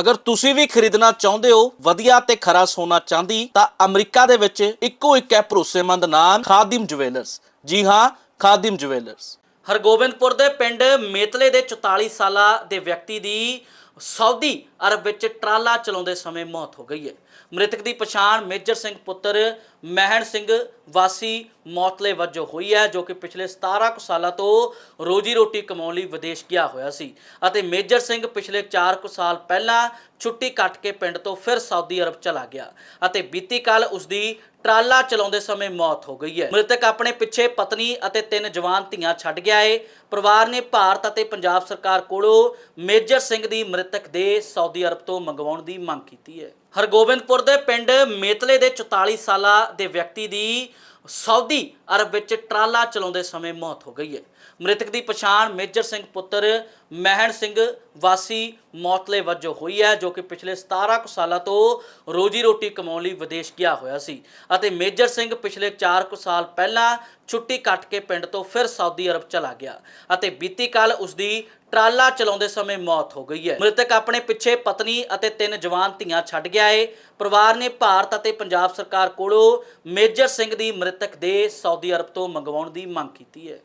ਅਗਰ ਤੁਸੀਂ ਵੀ ਖਰੀਦਣਾ ਚਾਹੁੰਦੇ ਹੋ, ਵਧੀਆ ਤੇ ਖਰਾ ਸੋਨਾ ਚਾਂਦੀ, ਤਾਂ ਅਮਰੀਕਾ ਦੇ ਵਿੱਚ ਇੱਕੋ ਇੱਕ ਹੈ ਭਰੋਸੇਮੰਦ ਨਾਮ, ਖਾਦਿਮ ਜੁਵੈਲਰਸ। ਜੀ ਹਾਂ, ਖਾਦਿਮ ਜੁਵੈਲਰਸ। ਹਰਗੋਬਿੰਦਪੁਰ ਦੇ ਪਿੰਡ ਮੇਤਲੇ ਦੇ 44 ਸਾਲਾ ਦੇ ਵਿਅਕਤੀ ਦੀ ਸਾਊਦੀ ਅਰਬ ਵਿੱਚ ਟਰਾਲਾ ਚਲਾਉਂਦੇ ਸਮੇਂ ਮੌਤ ਹੋ ਗਈ ਹੈ। ਮ੍ਰਿਤਕ ਦੀ ਪਛਾਣ ਮੇਜਰ ਸਿੰਘ ਪੁੱਤਰ ਮਹਿਣ ਸਿੰਘ ਵਾਸੀ ਮੌਤਲੇ ਵਜੋਂ ਹੋਈ ਹੈ, ਜੋ ਕਿ ਪਿਛਲੇ 17 ਕੁ ਸਾਲਾਂ ਤੋਂ ਰੋਜੀ ਰੋਟੀ ਕਮਾਉਣ ਲਈ ਵਿਦੇਸ਼ ਗਿਆ ਹੋਇਆ ਸੀ ਅਤੇ ਮੇਜਰ ਸਿੰਘ ਪਿਛਲੇ 4 ਕੁ ਸਾਲ ਪਹਿਲਾਂ ਛੁੱਟੀ ਕੱਟ ਕੇ ਪਿੰਡ ਤੋਂ ਫਿਰ ਸਾਊਦੀ ਅਰਬ ਚਲਾ ਗਿਆ ਅਤੇ ਬੀਤੀ ਕੱਲ ਉਸ ਦੀ ਟਰਾਲਾ ਚਲਾਉਂਦੇ ਸਮੇਂ ਮੌਤ ਹੋ ਗਈ ਹੈ। ਮ੍ਰਿਤਕ ਆਪਣੇ ਪਿੱਛੇ ਪਤਨੀ ਅਤੇ ਤਿੰਨ ਜਵਾਨ ਧੀਆਂ ਛੱਡ ਗਿਆ ਹੈ ਪਰਿਵਾਰ ਨੇ ਭਾਰਤ ਅਤੇ ਪੰਜਾਬ ਸਰਕਾਰ ਕੋਲੋਂ ਮੇਜਰ ਸਿੰਘ ਦੀ ਮ੍ਰਿਤਕ ਦੇ ਸਾਊਦੀ ਅਰਬ ਤੋਂ ਮੰਗਵਾਉਣ ਦੀ ਮੰਗ ਕੀਤੀ ਹੈ। ਹਰਗੋਬਿੰਦਪੁਰ ਦੇ ਪਿੰਡ ਮੇਤਲੇ ਦੇ 44 ਸਾਲਾ ਦੇ ਵਿਅਕਤੀ ਦੀ ਸਾਊਦੀ ਅਰਬ ਵਿੱਚ ਟਰਾਲਾ ਚਲਾਉਂਦੇ ਸਮੇਂ ਮੌਤ ਹੋ ਗਈ ਹੈ। ਮ੍ਰਿਤਕ ਦੀ ਪਛਾਣ ਮੇਜਰ ਸਿੰਘ ਪੁੱਤਰ ਮਹਿਣ ਸਿੰਘ ਵਾਸੀ ਮੌਤਲੇ ਵਜੋਂ ਹੋਈ ਹੈ, ਜੋ ਕਿ ਪਿਛਲੇ 17 ਕੁ ਸਾਲਾਂ ਤੋਂ ਰੋਜੀ ਰੋਟੀ ਕਮਾਉਣ ਲਈ ਵਿਦੇਸ਼ ਗਿਆ ਹੋਇਆ ਸੀ। ਅਤੇ ਮੇਜਰ ਸਿੰਘ ਪਿਛਲੇ 4 ਕੁ ਸਾਲ ਪਹਿਲਾਂ ਛੁੱਟੀ ਕੱਟ ਕੇ ਪਿੰਡ ਤੋਂ ਫਿਰ ਸਾਊਦੀ ਅਰਬ ਚਲਾ ਗਿਆ ਅਤੇ ਬੀਤੀ ਕੱਲ ਉਸ ਦੀ ਟਰਾਲਾ ਚਲਾਉਂਦੇ ਸਮੇਂ ਮੌਤ ਹੋ ਗਈ ਹੈ। ਮ੍ਰਿਤਕ ਆਪਣੇ ਪਿੱਛੇ ਪਤਨੀ ਅਤੇ ਤਿੰਨ ਜਵਾਨ ਧੀਆਂ ਛੱਡ ਗਿਆ ਏ। ਪਰਿਵਾਰ ਨੇ ਭਾਰਤ ਅਤੇ ਪੰਜਾਬ ਸਰਕਾਰ ਕੋਲੋਂ ਮੇਜਰ ਸਿੰਘ ਦੀ ਮ੍ਰਿਤਕ ਦੇ ਸਾਊਦੀ ਅਰਬ ਤੋਂ ਮੰਗਵਾਉਣ ਦੀ ਮੰਗ ਕੀਤੀ ਹੈ।